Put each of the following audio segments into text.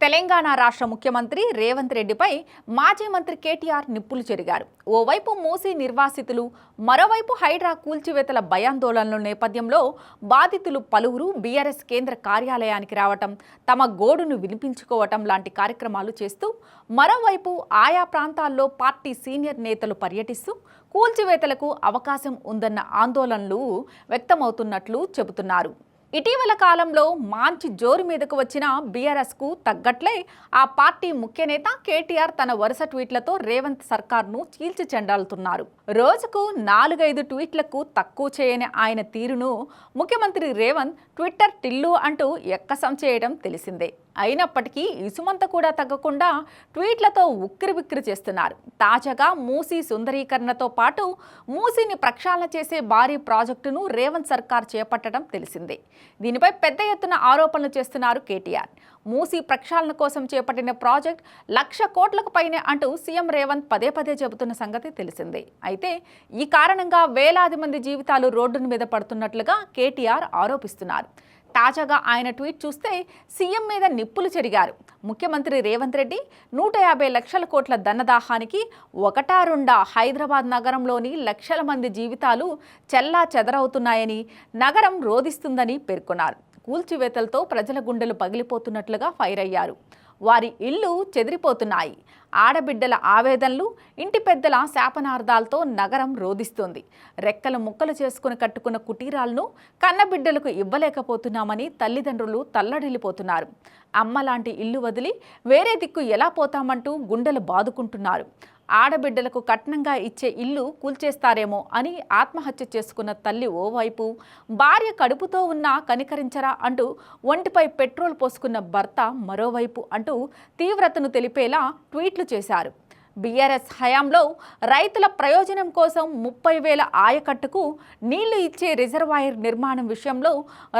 తెలంగాణ రాష్ట్ర ముఖ్యమంత్రి రేవంత్ రెడ్డిపై మాజీ మంత్రి కేటీఆర్ నిప్పులు చెరిగారు. ఓవైపు మూసీ నిర్వాసితులు మరోవైపు హైడ్రా కూల్చివేతల భయాందోళనల నేపథ్యంలో బాధితులు పలువురు బీఆర్ఎస్ కేంద్ర కార్యాలయానికి రావటం తమ గోడును వినిపించుకోవటం లాంటి కార్యక్రమాలు చేస్తూ మరోవైపు ఆయా ప్రాంతాల్లో పార్టీ సీనియర్ నేతలు పర్యటిస్తూ కూల్చివేతలకు అవకాశం ఉందన్న ఆందోళనలు వ్యక్తమవుతున్నట్లు చెబుతున్నారు. ఇటీవల కాలంలో మాంచి జోరు మీదకు వచ్చిన బీఆర్ఎస్కు తగ్గట్లే ఆ పార్టీ ముఖ్య నేత కేటీఆర్ తన వరుస ట్వీట్లతో రేవంత్ సర్కార్ను చీల్చి చెండాలుతున్నారు. రోజుకు నాలుగైదు ట్వీట్లకు తక్కువ చేయని ఆయన తీరును ముఖ్యమంత్రి రేవంత్ ట్విట్టర్ టిల్లు అంటూ ఎక్కసం చేయడం తెలిసిందే. అయినప్పటికీ ఇసుమంత కూడా తగ్గకుండా ట్వీట్లతో ఉక్కిరిబిక్కిరి చేస్తున్నారు. తాజాగా మూసీ సుందరీకరణతో పాటు మూసీని ప్రక్షాళన చేసే భారీ ప్రాజెక్టును రేవంత్ సర్కార్ చేపట్టడం తెలిసిందే. దీనిపై పెద్ద ఎత్తున ఆరోపణలు చేస్తున్నారు కేటీఆర్. మూసీ ప్రక్షాళన కోసం చేపట్టిన ప్రాజెక్ట్ లక్ష కోట్లకు పైనే అంటూ సీఎం రేవంత్ పదే పదే చెబుతున్న సంగతి తెలిసిందే. అయితే ఈ కారణంగా వేలాది మంది జీవితాలు రోడ్డున మీద పడుతున్నట్లుగా కేటీఆర్ ఆరోపిస్తున్నారు. తాజాగా ఆయన ట్వీట్ చూస్తే సీఎం మీద నిప్పులు చెరిగారు. ముఖ్యమంత్రి రేవంత్ రెడ్డి నూట యాభై లక్షల కోట్ల ధనదాహానికి ఒకటా రెండా హైదరాబాద్ నగరంలోని లక్షల మంది జీవితాలు చెల్లా చెదరవుతున్నాయని నగరం రోధిస్తుందని పేర్కొన్నారు. కూల్చివేతలతో ప్రజల గుండెలు పగిలిపోతున్నట్లుగా ఫైర్ అయ్యారు. వారి ఇల్లు చెదిరిపోతున్నాయి. ఆడబిడ్డల ఆవేదనలు ఇంటి పెద్దల శాపనార్థాలతో నగరం రోధిస్తుంది. రెక్కలు ముక్కలు చేసుకుని కట్టుకున్న కుటీరాలను కన్నబిడ్డలకు ఇవ్వలేకపోతున్నామని తల్లిదండ్రులు తల్లడిల్లిపోతున్నారు. అమ్మ లాంటి ఇల్లు వదిలి వేరే దిక్కు ఎలా పోతామంటూ గుండెలు బాదుకుంటున్నారు. ఆడబిడ్డలకు కట్నంగా ఇచ్చే ఇల్లు కూల్చేస్తారేమో అని ఆత్మహత్య చేసుకున్న తల్లి ఓవైపు భార్య కడుపుతో ఉన్నా కనికరించరా అంటూ ఒంటిపై పెట్రోల్ పోసుకున్న భర్త మరోవైపు అంటూ తీవ్రతను తెలిపేలా ట్వీట్లు చేశారు. బీఆర్ఎస్ హయాంలో రైతుల ప్రయోజనం కోసం ముప్పై వేల ఆయకట్టుకు నీళ్ళు ఇచ్చే రిజర్వాయర్ నిర్మాణం విషయంలో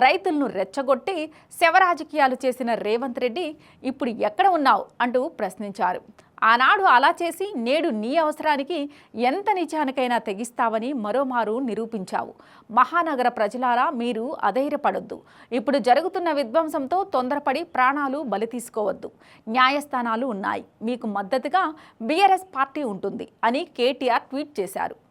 రైతులను రెచ్చగొట్టి శవరాజకీయాలు చేసిన రేవంత్ రెడ్డి ఇప్పుడు ఎక్కడ ఉన్నావు? అంటూ ప్రశ్నించారు. ఆనాడు అలా చేసి నేడు నీ అవసరానికి ఎంత నిజానికైనా తెగిస్తావని మరోమారు నిరూపించావు. మహానగర ప్రజలారా మీరు అధైర్యపడొద్దు. ఇప్పుడు జరుగుతున్న విధ్వంసంతో తొందరపడి ప్రాణాలు బలి తీసుకోవద్దు. న్యాయస్థానాలు ఉన్నాయి. మీకు మద్దతుగా బీఆర్ఎస్ పార్టీ ఉంటుంది అని కేటీఆర్ ట్వీట్ చేశారు.